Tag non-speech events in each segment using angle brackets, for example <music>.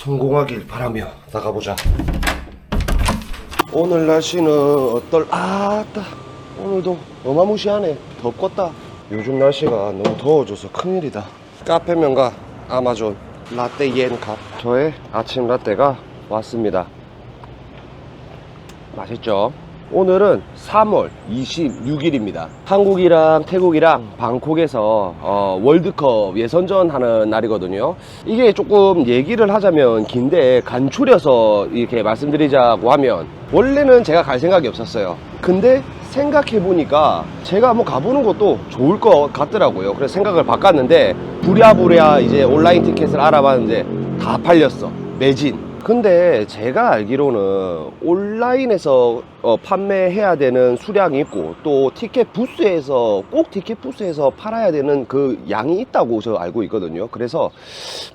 성공하길 바라며 나가보자. 오늘 날씨는 어떨, 아따. 오늘도 어마무시하네. 덥겠다. 요즘 날씨가 너무 더워져서 큰일이다. 카페명과 아마존 라떼 옌캅. 저의 아침 라떼가 왔습니다. 맛있죠? 오늘은 3월 26일입니다. 한국이랑 태국이랑 방콕에서 어, 월드컵 예선전 하는 날이거든요. 이게 조금 얘기를 하자면 긴데 간추려서 이렇게 말씀드리자고 하면 원래는 제가 갈 생각이 없었어요. 근데 생각해보니까 제가 한번 가보는 것도 좋을 것 같더라고요. 그래서 생각을 바꿨는데 부랴부랴 이제 온라인 티켓을 알아봤는데 다 팔렸어. 매진. 근데 제가 알기로는 온라인에서 어, 판매해야 되는 수량이 있고 또 티켓 부스에서 꼭 티켓 부스에서 팔아야 되는 그 양이 있다고 저 알고 있거든요. 그래서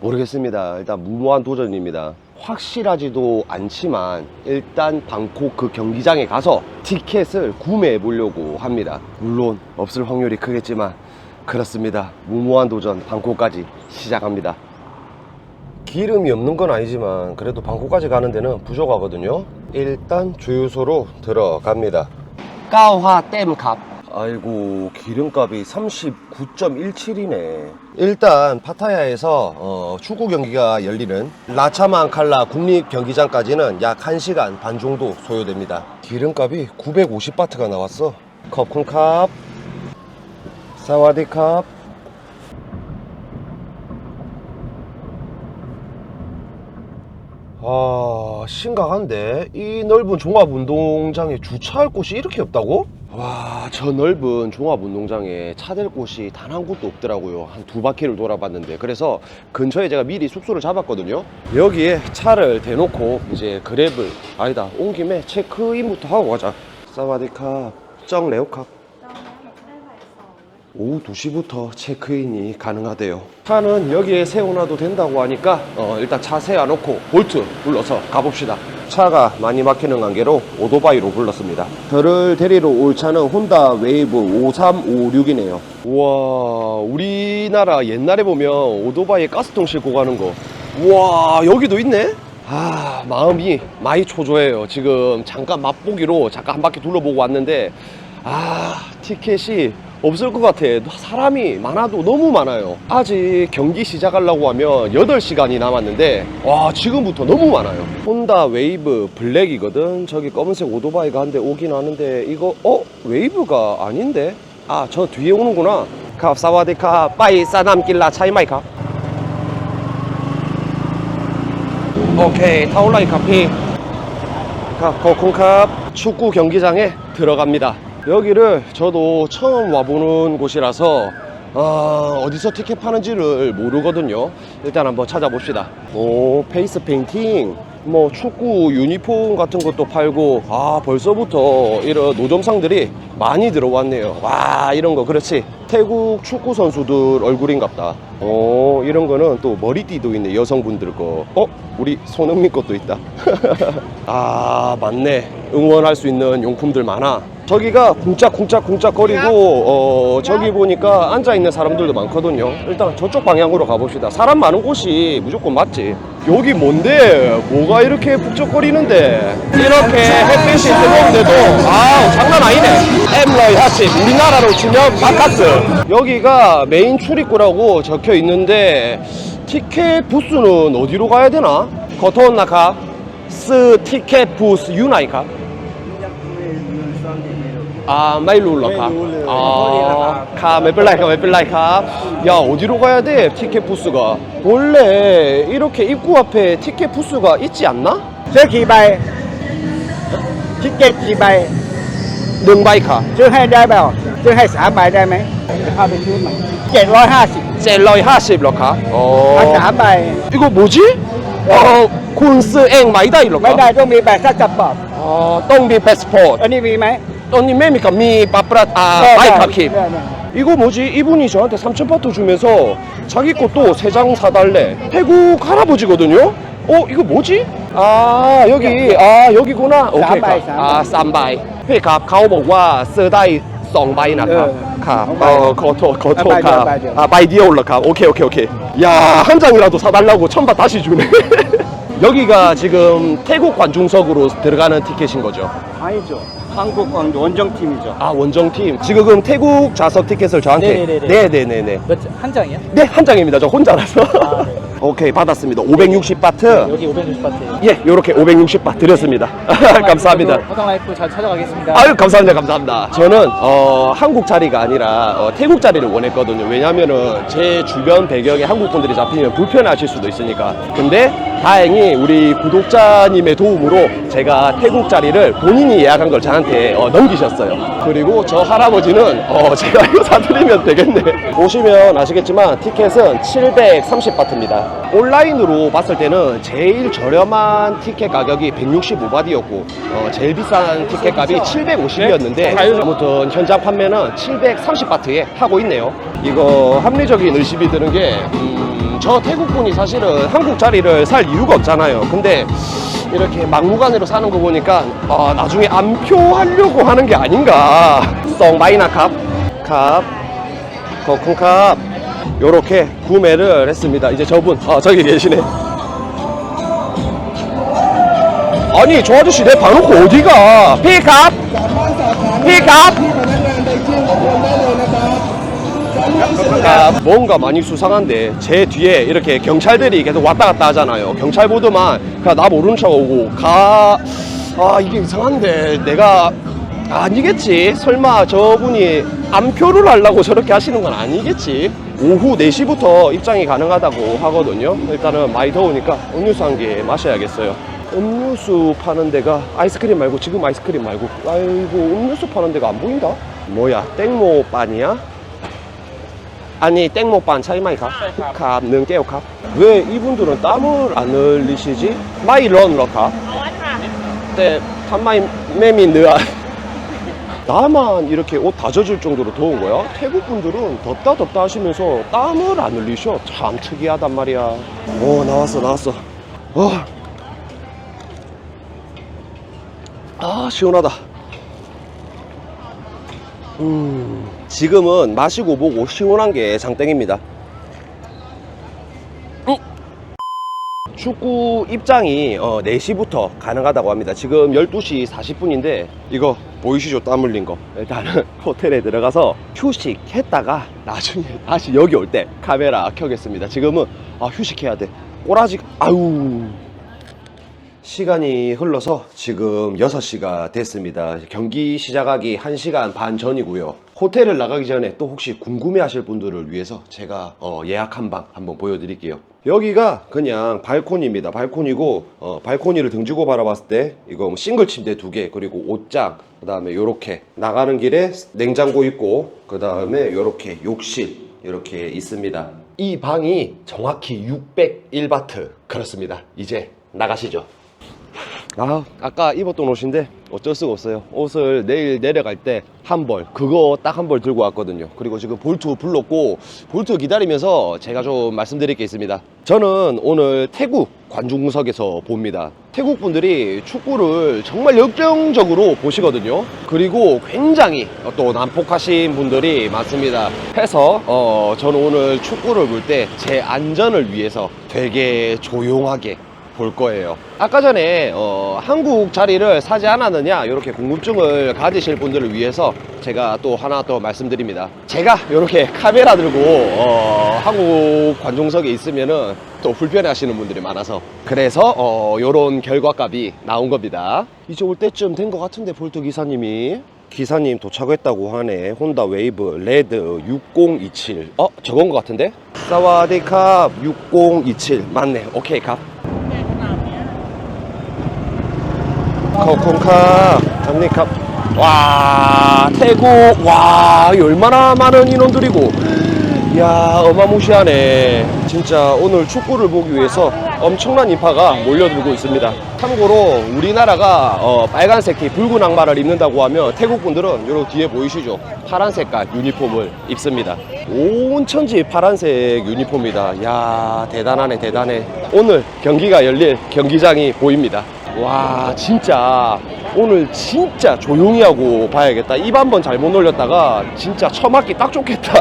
모르겠습니다. 일단 무모한 도전입니다. 확실하지도 않지만 일단 방콕 그 경기장에 가서 티켓을 구매해 보려고 합니다. 물론 없을 확률이 크겠지만 그렇습니다. 무모한 도전 방콕까지 시작합니다. 기름이 없는 건 아니지만 그래도 방콕까지 가는 데는 부족하거든요. 일단 주유소로 들어갑니다. 까화 댐값. 아이고 기름값이 39.17이네. 일단 파타야에서 어, 축구 경기가 열리는 라차만 칼라 국립 경기장까지는 약 1시간 반 정도 소요됩니다. 기름값이 950바트가 나왔어. 컵쿤캅. 사와디캅. 아 심각한데? 이 넓은 종합운동장에 주차할 곳이 이렇게 없다고? 와 저 넓은 종합운동장에 차 댈 곳이 단 한 곳도 없더라고요. 한 두 바퀴를 돌아봤는데. 그래서 근처에 제가 미리 숙소를 잡았거든요. 여기에 차를 대놓고 이제 그랩을 아니다 온 김에 체크인부터 하고 가자. 사와디캅 정 레오캅 오후 2시부터 체크인이 가능하대요. 차는 여기에 세워놔도 된다고 하니까 어, 일단 차 세워놓고 볼트 불러서 가봅시다. 차가 많이 막히는 관계로 오토바이로 불렀습니다. 저를 데리러 올 차는 혼다 웨이브 5356이네요. 우와 우리나라 옛날에 보면 오토바이에 가스통 싣고 가는 거 우와 여기도 있네? 아 마음이 많이 초조해요. 지금 잠깐 맛보기로 잠깐 한 바퀴 둘러보고 왔는데 아 티켓이 없을 것 같아. 사람이 많아도 너무 많아요. 아직 경기 시작하려고 하면 8시간이 남았는데, 와, 지금부터 너무 많아요. 혼다 웨이브 블랙이거든. 저기 검은색 오토바이가 한 대 오긴 하는데, 이거, 어? 웨이브가 아닌데? 아, 저 뒤에 오는구나. 캅, 사와디캅, 빠이, 사남, 길라, 차이마이 캅. 오케이, 타올라이 카피. 캅, 코쿤캅. 축구 경기장에 들어갑니다. 여기를 저도 처음 와보는 곳이라서 아, 어디서 티켓 파는지를 모르거든요. 일단 한번 찾아봅시다. 오, 페이스 페인팅. 뭐 축구 유니폼 같은 것도 팔고 아 벌써부터 이런 노점상들이 많이 들어왔네요 와 이런 거 그렇지 태국 축구 선수들 얼굴인갑다 오 이런 거는 또 머리띠도 있네 여성분들 거 어? 우리 손흥민 것도 있다 <laughs> 아 맞네 응원할 수 있는 용품들 많아 저기가 쿵짝쿵짝쿵짝 거리고 어 저기 보니까 앉아 있는 사람들도 많거든요. 일단 저쪽 방향으로 가봅시다. 사람 많은 곳이 무조건 맞지. 여기 뭔데? 뭐가 이렇게 북적거리는데? 이렇게 햇빛이 뜨거운데도 아 장난 아니네. 엠러이 하십 우리나라로 치면 바카스. 여기가 메인 출입구라고 적혀 있는데 티켓 부스는 어디로 가야 되나? 고토나카 스 티켓 부스 유나이카? 아, 마일로 올라가. 아, 가, 맵블라이카, 메플라이카 야, 어디로 가야 돼? 티켓 부스가. 원래 이렇게 입구 앞에 티켓 부스가 있지 않나? 저 기발. 티켓 기발. 능바이카. 저한 달발. 저한 3발 달매. 750. 셀러이 하십로 카. เอาสาม 어. ใบ 이거 뭐지? 어, 쿤스엥 마이다이로 ไม่ 카. ได้ต้องมีแบบสักกระป๋อง 어, 똥비 패스포트. อันนี้มีไหม 또니 매미까 미 빠프라 아, ได้ 마이카 ได้ 킵. ได้ได้ 이거 뭐지? 이분이 저한테 3,000바트 주면서 자기 것도 세 장 사달래. 태국 할아버지거든요? 어, 이거 뭐지? 아, 여기, 아, 여기구나. 오케이. 쌈바이, 가. 아, 쌈바이. พี่ครับเขาบอกว่าซื้อได้ สองใบนะครับ เออ ครับ เอาใบ เออขอโทษขอโทษ เอาใบ ครับ เดียวใบเดียว 아, ใบเดียวเหรอครับ 오케이, 오케이, 오케이. 야, 한 장이라도 사달라고 천바 다시 주네. 여기가 지금 태국 관중석으로 들어가는 티켓인 거죠. 아니죠. 한국 광주 원정팀이죠. 아 원정팀 지금 태국 좌석 티켓을 저한테 네네네네. 네네네네 몇, 한 장이요? 네 한 장입니다 저 혼자라서 아, 네. <laughs> 오케이 받았습니다 560 바트 여기 560바트예요. 예 요렇게 560 바트 드렸습니다 <laughs> 감사합니다 화강 라이프 잘 찾아가겠습니다. 아유 감사합니다 감사합니다 저는 어, 한국 자리가 아니라 어, 태국 자리를 원했거든요 왜냐면은 제 주변 배경에 한국 분들이 잡히면 불편하실 수도 있으니까 근데 다행히 우리 구독자님의 도움으로 제가 태국 자리를 본인이 예약한 걸 저한테 어, 넘기셨어요. 그리고 저 할아버지는 어, 제가 이거 사드리면 되겠네. 보시면 아시겠지만 티켓은 730바트입니다. 온라인으로 봤을 때는 제일 저렴한 티켓 가격이 165바트였고 어, 제일 비싼 티켓 값이 750이었는데 아무튼 현장 판매는 730바트에 하고 있네요. 이거 합리적인 의심이 드는 게 음, 저 태국 분이 사실은 한국 자리를 살 이유가 없잖아요. 근데 이렇게 막무가내로 사는 거 보니까 아, 나중에 안표 하려고 하는 게 아닌가. 썽 마이나 캅 캅, 거쿤 캅. 요렇게 구매를 했습니다. 이제 저분 아 저기 계시네. 아니 저 아저씨 내 봐놓고 어디가? 피캅 피캅 아, 뭔가 많이 수상한데 제 뒤에 이렇게 경찰들이 계속 왔다 갔다 하잖아요. 경찰 보드만 그냥 나 모르는 척 오고 가... 아 이게 이상한데 내가 아니겠지? 설마 저분이 안표를 하려고 저렇게 하시는 건 아니겠지? 오후 4시부터 입장이 가능하다고 하거든요. 일단은 많이 더우니까 음료수 한 개 마셔야겠어요. 음료수 파는 데가 아이스크림 말고 지금 아이스크림 말고. 아이고 음료수 파는 데가 안 보인다? 뭐야 땡모반이야? 아니 땡모반 차이마이 가? 가 능깨요 가? 왜 이분들은 땀을 안 흘리시지? 마이 런러 가? 네, 탐마이 매미 느아 <laughs> 나만 이렇게 옷 다 젖을 정도로 더운 거야? 태국 분들은 덥다 덥다 하시면서 땀을 안 흘리셔. 참 특이하단 말이야. 오 나왔어 나왔어. 어. 아 시원하다. 음 지금은 마시고 보고 시원한 게 장땡입니다. 음. 축구 입장이 어, 4시부터 가능하다고 합니다. 지금 12시 40분인데 이거 보이시죠? 땀 흘린 거. 일단은 <laughs> 호텔에 들어가서 휴식 했다가 나중에 <laughs> 다시 여기 올 때 카메라 켜겠습니다. 지금은 아, 휴식해야 돼. 꼬라지 아유 시간이 흘러서 지금 6시가 됐습니다. 경기 시작하기 1시간 반 전이고요. 호텔을 나가기 전에 또 혹시 궁금해 하실 분들을 위해서 제가 어, 예약한 방 한번 보여드릴게요. 여기가 그냥 발코니입니다. 발코니고 어, 발코니를 등지고 바라봤을 때 이거 뭐 싱글 침대 두 개 그리고 옷장 그 다음에 요렇게 나가는 길에 냉장고 있고 그 다음에 요렇게 욕실 이렇게 있습니다. 이 방이 정확히 601바트 그렇습니다. 이제 나가시죠. 아, 아까 입었던 옷인데 어쩔 수가 없어요. 옷을 내일 내려갈 때 한 벌, 그거 딱 한 벌 들고 왔거든요. 그리고 지금 볼트 불렀고, 볼트 기다리면서 제가 좀 말씀드릴 게 있습니다. 저는 오늘 태국 관중석에서 봅니다. 태국 분들이 축구를 정말 열정적으로 보시거든요. 그리고 굉장히 또 난폭하신 분들이 많습니다. 해서, 어, 저는 오늘 축구를 볼 때 제 안전을 위해서 되게 조용하게 볼 거예요. 아까 전에 어, 한국 자리를 사지 않았느냐 이렇게 궁금증을 가지실 분들을 위해서 제가 또 하나 더 말씀드립니다. 제가 이렇게 카메라 들고 어, 한국 관중석에 있으면은 또 불편해하시는 분들이 많아서 그래서 어, 이런 결과값이 나온 겁니다. 이제 올 때쯤 된 것 같은데 볼트 기사님이 기사님 도착했다고 하네. 혼다 웨이브 레드 6027. 어 저건 것 같은데? 사와디캅 6027 맞네. 오케이 값. 코콘카 합니까? 와 태국 와 얼마나 많은 인원들이고. 이야 어마무시하네. 진짜 오늘 축구를 보기 위해서 엄청난 인파가 몰려들고 있습니다. 참고로 우리나라가 어, 빨간색 티 붉은 악마를 입는다고 하면 태국 분들은 요 뒤에 보이시죠? 파란 색깔 유니폼을 입습니다. 온 천지 파란색 유니폼이다. 야 대단하네 대단해. 오늘 경기가 열릴 경기장이 보입니다 와 진짜 오늘 진짜 조용히 하고 봐야겠다 입 한 번 잘못 놀렸다가 진짜 처맞기 딱 좋겠다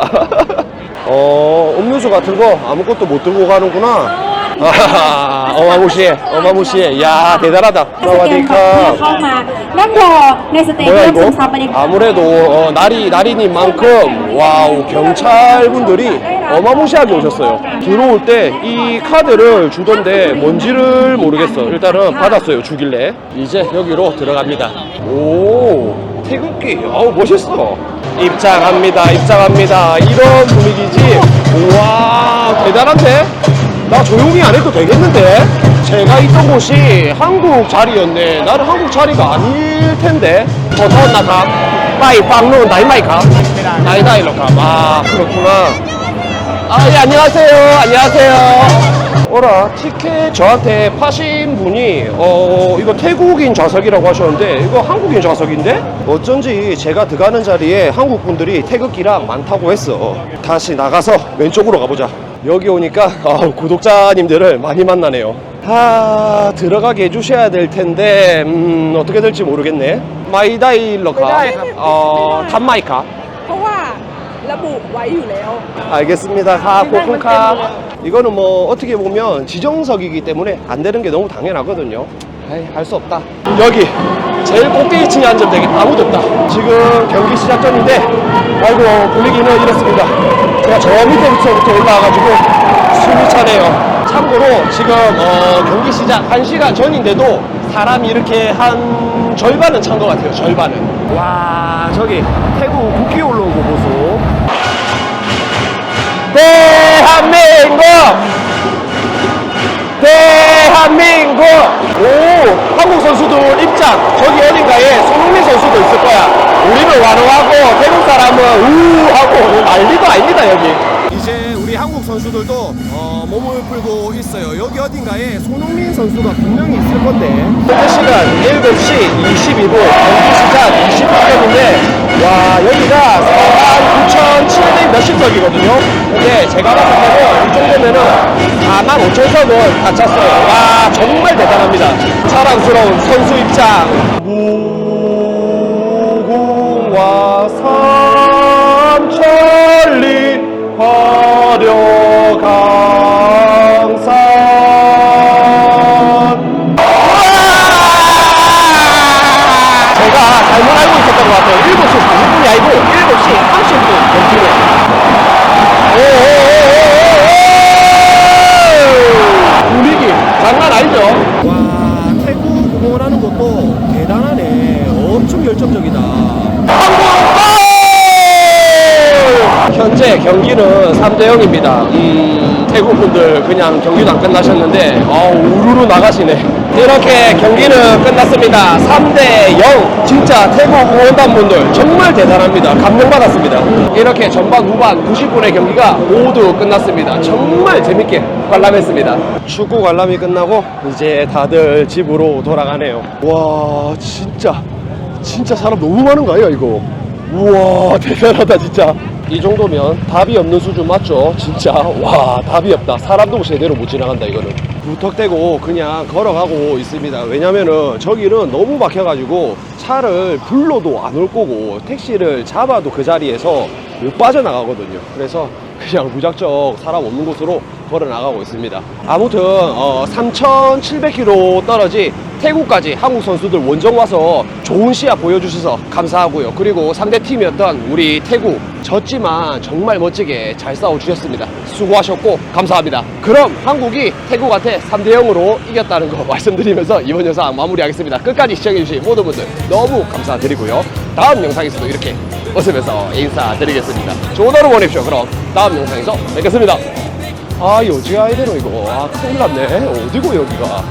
<laughs> 어 음료수 같은 거 아무것도 못 들고 가는구나 <laughs> 아, 어마무시해, 어마무시해. 야, 대단하다. สแกนบัตรเพื่อเข้ามานั่งรอในสเตเดี 뭐야 ยมซึ 이거? มซับบรรยากาศ 아무래도 어, 나리 나리님만큼 와우 경찰분들이 어마무시하게 오셨어요. 들어올 때 이 카드를 주던데 뭔지를 모르겠어. 일단은 받았어요. 주길래 이제 여기로 들어갑니다. 오 태극기, 어우 멋있어. 입장합니다. 입장합니다. 이런 분위기지. 우와 대단한데? 나 조용히 안 해도 되겠는데? 제가 있던 곳이 한국 자리였네. 나는 한국 자리가 아닐 텐데. 어, 더웠나 가? 빠이 빵로 나이마이 가? 나이다이로 가. 아, 그렇구나. 아, 예, 안녕하세요. 안녕하세요. 어라, 티켓 저한테 파신 분이, 어, 이거 태국인 좌석이라고 하셨는데, 이거 한국인 좌석인데? 어쩐지 제가 들어가는 자리에 한국 분들이 태극기랑 많다고 했어. 다시 나가서 왼쪽으로 가보자. 여기 오니까, 아, 구독자님들을 많이 만나네요. 아, 들어가게 해주셔야 될 텐데, 음, 어떻게 될지 모르겠네. 마이다일러 가? 어, 단마이카? เพราะว่าระบุไว้อยู่แล้ว 알겠습니다. 가, 코쿤카. 이거는 뭐 어떻게 보면 지정석이기 때문에 안 되는 게 너무 당연하거든요. 에이, 할 수 없다. 여기 제일 꼭대기층에 앉으면 되겠다. 아무도 없다. 지금 경기 시작 전인데, 아이고 분위기는 이렇습니다. 제가 저 밑에부터 올라와가지고 숨이 차네요. 참고로 지금 어, 경기 시작 1시간 전인데도 사람이 이렇게 한 절반은 찬 것 같아요. 절반은. 와 저기 태국 국기 올라온 거 보소. 대한민국! 대한민국! 오, 한국 선수들 입장. 저기 어딘가에 손흥민 선수도 있을 거야. 우리는 완호하고 태국 사람은 우 하고 난리도 아닙니다, 여기. 이제 우리 한국 선수들도 어, 몸을 풀고 있어요. 여기 어딘가에 손흥민 선수가 분명히 있을 건데. 현재 시간 7시 22분, 경기 시작 28분인데, 와, 여기가 한 9,700 몇십 석이거든요. 근데 제가 봤을 때는 이 정도면은 4만 5천 석은 다 찼어요. 와, 정말 대단합니다. 사랑스러운 선수 입장. 무궁화 삼천리 3대 0입니다. 음, 태국 분들 그냥 경기도 안 끝나셨는데 어, 우르르 나가시네. 이렇게 경기는 끝났습니다. 3대 0. 진짜 태국 응원단 분들 정말 대단합니다. 감동받았습니다. 이렇게 전반 후반 90분의 경기가 모두 끝났습니다. 정말 재밌게 관람했습니다. 축구 관람이 끝나고 이제 다들 집으로 돌아가네요. 와 진짜 진짜 사람 너무 많은 거 아니야 이거? 우와 <laughs> 대단하다 진짜 이 정도면 답이 없는 수준 맞죠? 진짜. 와 답이 없다. 사람도 제대로 못 지나간다 이거는. 무턱대고 그냥 걸어가고 있습니다. 왜냐면은 저기는 너무 막혀가지고 차를 불러도 안 올 거고 택시를 잡아도 그 자리에서 못 빠져나가거든요. 그래서 그냥 무작정 사람 없는 곳으로 걸어 나가고 있습니다. 아무튼 어, 3,700km 떨어진 태국까지 한국 선수들 원정 와서 좋은 시합 보여주셔서 감사하고요. 그리고 상대 팀이었던 우리 태국 졌지만 정말 멋지게 잘 싸워주셨습니다. 수고하셨고 감사합니다. 그럼 한국이 태국한테 3대 0으로 이겼다는 거 <laughs> 말씀드리면서 이번 영상 마무리하겠습니다. 끝까지 시청해주신 모든 분들 너무 감사드리고요. 다음 영상에서도 이렇게 웃으면서 인사드리겠습니다. 좋은 하루 보내십시오. 그럼 다음 영상에서 뵙겠습니다. 아, 여지 아이대로 이거. 아, 큰일 났네. 어디고, 여기가.